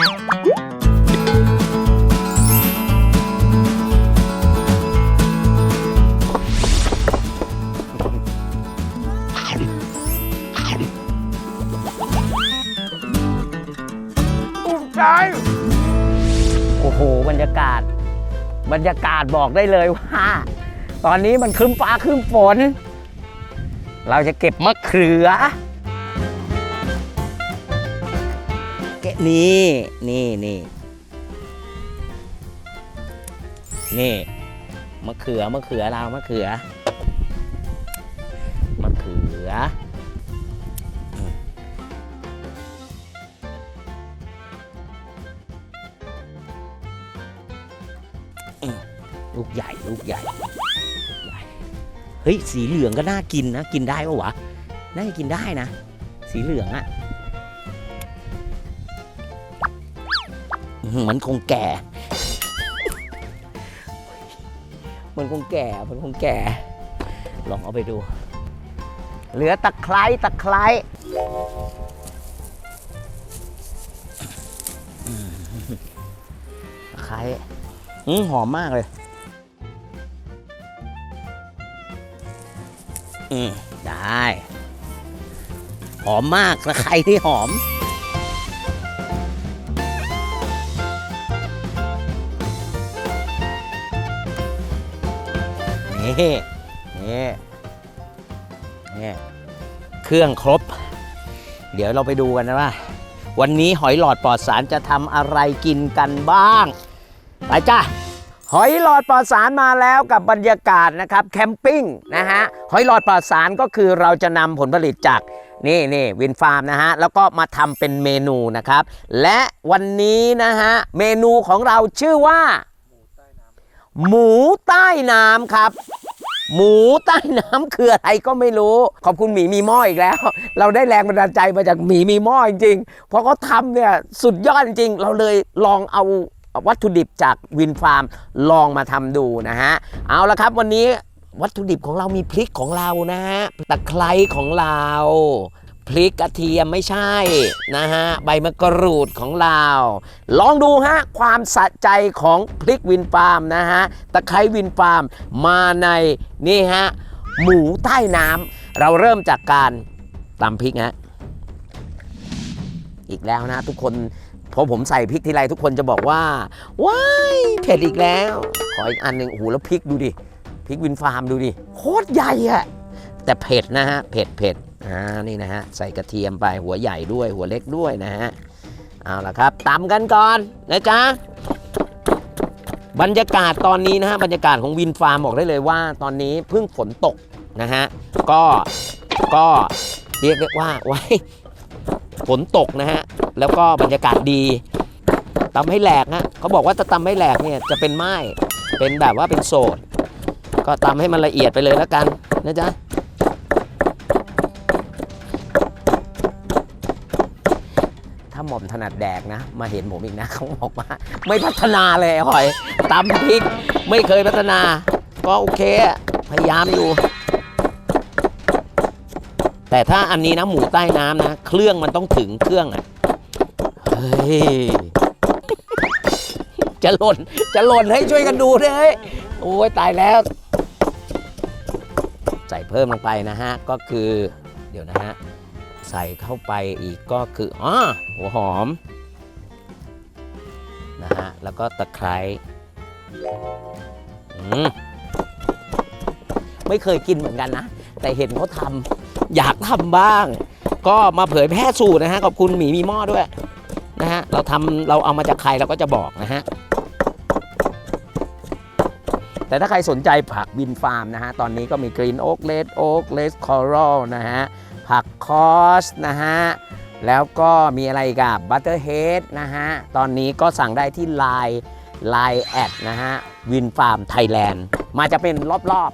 อุ่มใจโอ้โห บรรยากาศ บรรยากาศบอกได้เลยว่า ตอนนี้มันครึ้มฟ้าครึ้มฝน เราจะเก็บมะเขือ นี่นี่นี่นี่มะเขือมะเขือเรามะเขือมะเขือลูกใหญ่ลูกใหญ่ลูกใหญ่เฮ้ยสีเหลืองก็น่ากินนะ กินได้ปะวะน่าจะกินได้นะ สีเหลืองอะ มันคงแก่ มันคงแก่ มันคงแก่ ลองเอาไปดู เหลือตะไคร้ตะไคร้ตะไคร้อืมหอมมากเลย อืมได้ หอมมากตะไคร้ที่หอม นี่นี่นี่เครื่องครบ เดี๋ยวเราไปดูกันนะว่า วันนี้หอยหลอดปลอดสารจะทำอะไรกินกันบ้าง ไปจ้าหอยหลอดปลอดสารมาแล้วกับบรรยากาศนะครับแคมปิ้งนะฮะหอยหลอดปลอดสารก็คือเราจะนำผลผลิตจากนี่นี่วินฟาร์มนะฮะแล้วก็มาทำเป็นเมนูนะครับ และวันนี้นะฮะเมนูของเราชื่อว่า หมูใต้น้ำครับ หมูใต้น้ำคืออะไรก็ไม่รู้ ขอบคุณหมีมีหม้ออีกแล้ว เราได้แรงบันดาลใจมาจากหมีมีหม้อจริงๆเพราะเขาทำเนี่ยสุดยอดจริง เราเลยลองเอาวัตถุดิบจากวินฟาร์มลองมาทำดูนะฮะ เอาละครับวันนี้วัตถุดิบของเรามีพริกของเรานะฮะตะไคร้ของเรา พริกกระเทียมไม่ใช่นะฮะใบมะกรูดของเราลองดูฮะความสะใจของพริกวินฟาร์มนะฮะตะไคร้วินฟาร์มมาในนี่ฮะหมูใต้น้ำเราเริ่มจากการตำพริกฮะอีกแล้วนะทุกคนพอผมใส่พริกทีไรทุกคนจะบอกว่าว้ายเผ็ดอีกแล้ว ขออีกอันหนึ่งโอ้โหแล้วพริกดูดิพริกวินฟาร์มดูดิโคตรใหญ่อะแต่เผ็ดนะฮะเผ็ดเผ็ด อ่านี่นะฮะใส่กระเทียมไปหัวใหญ่ด้วยหัวเล็กด้วยนะฮะเอาละครับตำกันก่อนนะจ๊ะบรรยากาศตอนนี้นะฮะบรรยากาศของวินฟาร์มบอกได้เลยว่า ตอนนี้เพิ่งฝนตกนะฮะก็ก็เรียกว่าไว้ฝนตกนะฮะแล้วก็บรรยากาศดีตำให้แหลกนะเขาบอกว่าถ้าตำให้แหลกเนี่ยจะเป็นไม้เป็นแบบว่าเป็นโสดก็ตำให้มันละเอียดไปเลยแล้วกันนะจ๊ะ หม่อมถนัดแดกนะ มาเห็นผมอีกนะเขาบอกว่า ไม่พัฒนาเลยหอยตำพริกไม่เคยพัฒนา ก็โอเคพยายามอยู่ แต่ถ้าอันนี้นะหมูใต้น้ำนะ เครื่องมันต้องถึงเครื่องอะเฮ้ยจะหล่นจะหล่นให้ช่วยกันดูเลยโอ้ยตายแล้ว ใส่เพิ่มลงไปนะฮะ ก็คือเดี๋ยวนะฮะ ใส่เข้าไปอีกก็คืออ๋อหัวหอมนะฮะแล้วก็ตะไคร้ไม่เคยกินเหมือนกันนะ แต่เห็นเขาทำอยากทำบ้าง ก็มาเผยแพร่สูตรนะฮะขอบคุณหมีมีหม้อด้วยนะฮะเราทำเราเอามาจากใครเราก็จะบอกนะฮะแต่ถ้าใครสนใจผักวินฟาร์มนะฮะ ตอนนี้ก็มีกรีนโอ๊กเลดโอ๊กเลสคอรัลนะฮะ ผักคอสนะฮะ แล้วก็มีอะไรกับบัตเตอร์เฮดนะฮะ ตอนนี้ก็สั่งได้ที่ Line Line แอดนะฮะวินฟาร์มไทยแลนด์มาจะเป็นรอบ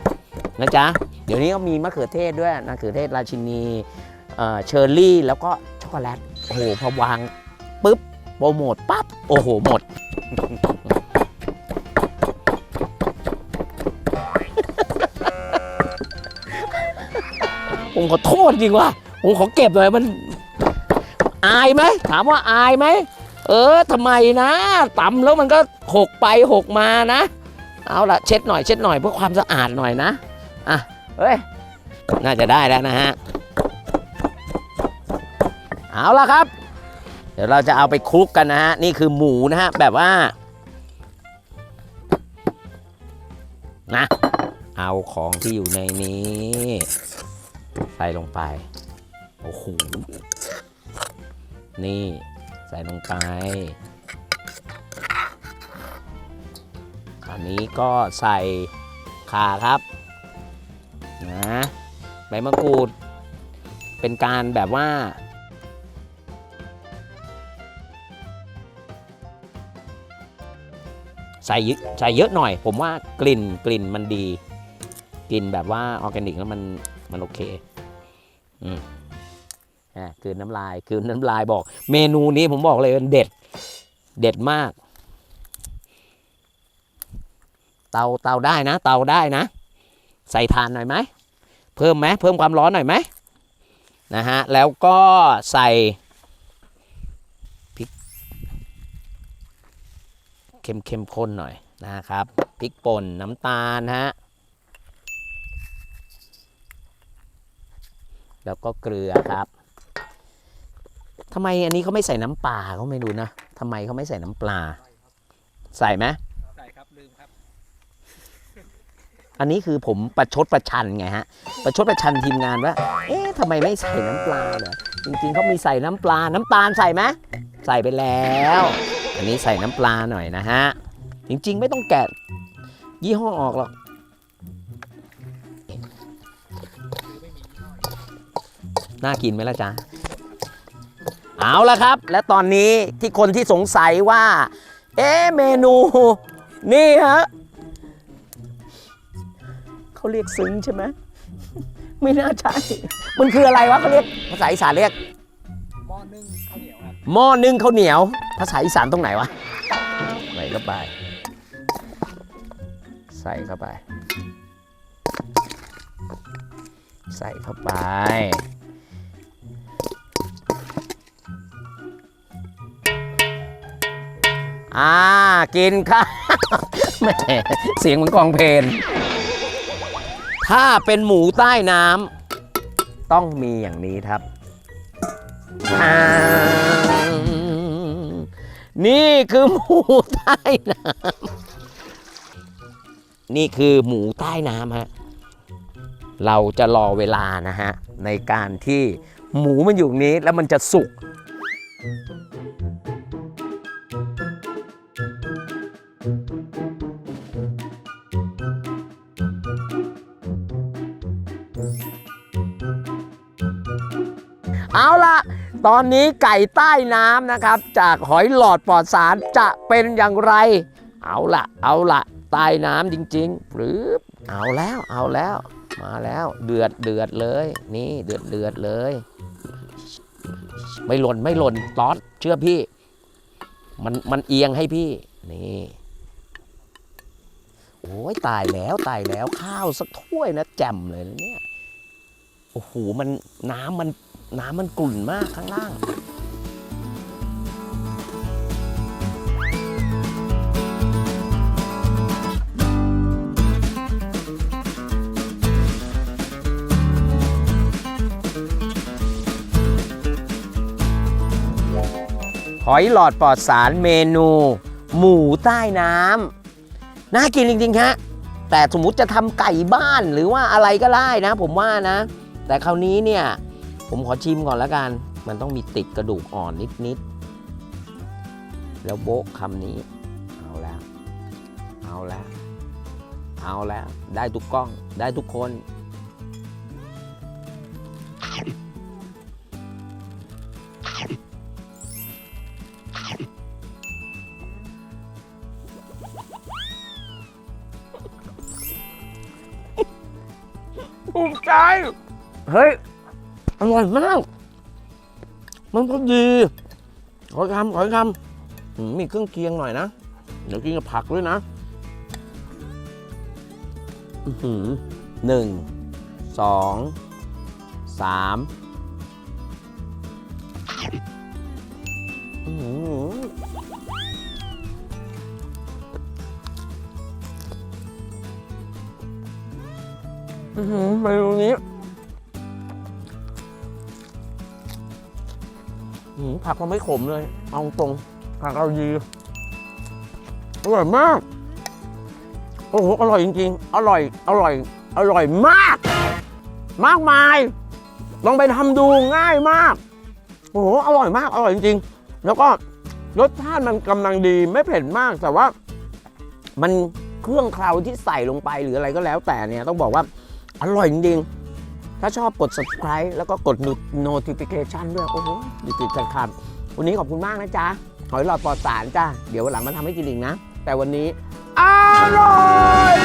ๆนะจ๊ะ เดี๋ยวนี้ก็มีมะเขือเทศด้วยมะเขือเทศราชินีเอ่อเชอร์รี่ แล้วก็ช็อกโกแลต โอ้โหพอวางปุ๊บโปรโมทปั๊บ โอ้โห หมด ผมขอโทษจริงว่าผมขอเก็บหน่อยมัน อายไหมถามว่าอายไหมเออทำไมนะตำแล้วมันก็หกไปหกมานะ เอาละเช็ดหน่อยเช็ดหน่อยเพื่อความสะอาดหน่อยนะอะเฮ้ยน่าจะได้แล้วนะฮะเอาละครับ เดี๋ยวเราจะเอาไปคลุกกันนะฮะนี่คือหมูนะฮะแบบว่านะเอาของที่อยู่ในนี้ ใส่ลงไป โอ้โห นี่ใส่ลงไป คราวนี้ก็ใส่ข่าครับนะใบมะกรูด เป็นการแบบว่าใส่ใส่เยอะหน่อย ผมว่ากลิ่นกลิ่นมันดี กลิ่นแบบว่าออร์แกนิกแล้วมัน มันโอเค อืมอะคืนน้ำลายคืนน้ำลายบอก เมนูนี้ผมบอกเลยมันเด็ด เด็ดมาก เตาเตาได้นะ เตาได้นะ ใส่ถ่านหน่อยไหมเพิ่มไหมเพิ่มความร้อนหน่อยไหมนะฮะแล้วก็ใส่พริกเค็มเข้มข้นหน่อยนะครับพริกป่นน้ำตาลฮะ แล้วก็เกลือครับทำไมอันนี้เขาไม่ใส่น้ำปลาเขาไม่รู้นะทำไมเขาไม่ใส่น้ำปลา ใส่ไหมใส่ครับลืมครับ อันนี้คือผมประชดประชันไงฮะ ประชดประชันทีมงานว่า เอ๊ะทำไมไม่ใส่น้ำปลาเหรอจริงๆเขามีใส่น้ำปลา น้ำตาลใส่ไหมใส่ไปแล้ว อันนี้ใส่น้ำปลาหน่อยนะฮะจริงๆ ไม่ต้องแกะยี่ห้อออกหรอก น่ากินไหมล่ะจ๊ะ เอาละครับ และตอนนี้ที่คนที่สงสัยว่า เอ๊ะเมนู นี่ฮะเขาเรียกซึ้งใช่ไหมไม่น่าใช่ มันคืออะไรวะเขาเรียกภาษาอีสานเรียกหม้อนึ่งข้าวเหนียวครับหม้อนึ่งข้าวเหนียว ภาษาอีสานตรงไหนวะใส่เข้าไป ใส่เข้าไป ใส่เข้าไป อ่า กินค่ะแหมเสียงเหมือนกองเพลงถ้าเป็นหมูใต้น้ำต้องมีอย่างนี้ครับอ่านี่คือหมูใต้น้ำนี่คือหมูใต้น้ำฮะเราจะรอเวลานะฮะในการที่หมูมันอยู่นี้แล้วมันจะสุก เอาละตอนนี้ไก่ใต้น้ำนะครับ จากหอยหลอดปลอดสารจะเป็นอย่างไร เอาละเอาละใต้น้ำจริงๆหรือเอาแล้วเอาแล้ว มาแล้วเดือดเดือดเลย นี่เดือดเดือดเลย ไม่หล่นไม่หล่นตอดเชื่อพี่ มันมันเอียงให้พี่นี่โอ้ยตายแล้วตายแล้วข้าวสักถ้วยนะแจ่มเลยเนี่ยโอ้โหมันน้ำมัน น้ำมันกลุ่นมากข้างล่าง หอยหลอดปลอดสารเมนู หมูใต้น้ำน่ากินจริงๆฮะแต่สมมติจะทำไก่บ้านหรือว่าอะไรก็ได้นะ ผมว่านะ แต่คราวนี้เนี่ย ผมขอชิมก่อนแล้วกัน มันต้องมีติดกระดูกอ่อนนิดๆ แล้วโบ๊ะคำนี้ เอาแล้ว เอาแล้ว เอาแล้ว ได้ทุกกล้อง ได้ทุกคน ภูมิใจ เฮ้ย อร่อยมาก มันก็ดี ขอยคำขอยคำมีเครื่องเคียงหน่อยนะ เดี๋ยวกินกับผักด้วยนะหนึ่ง สอง สามอือหือเตรงนี้ ผักมันไม่ขมเลย เอาตรงผักเราดีอร่อยมาก โอ้โห อร่อยจริงๆ อร่อย อร่อย อร่อยมาก มากมาย ลองไปทำดูง่ายมาก โอ้โห อร่อยมาก อร่อยจริงๆ แล้วก็รสชาติมันกำลังดีไม่เผ็ดมากแต่ว่า มันเครื่องเคราวที่ใส่ลงไปหรืออะไรก็แล้วแต่เนี่ยต้องบอกว่าอร่อยจริงๆ ถ้าชอบกด subscribe แล้วก็กด notification ด้วย โอ้โหดีติดจัดขาดวันนี้ขอบคุณมากนะจ๊ะ หอยหลอดปลอดสารจ้าเดี๋ยววันหลังมาทำให้กินอีกนะ แต่วันนี้ อร่อย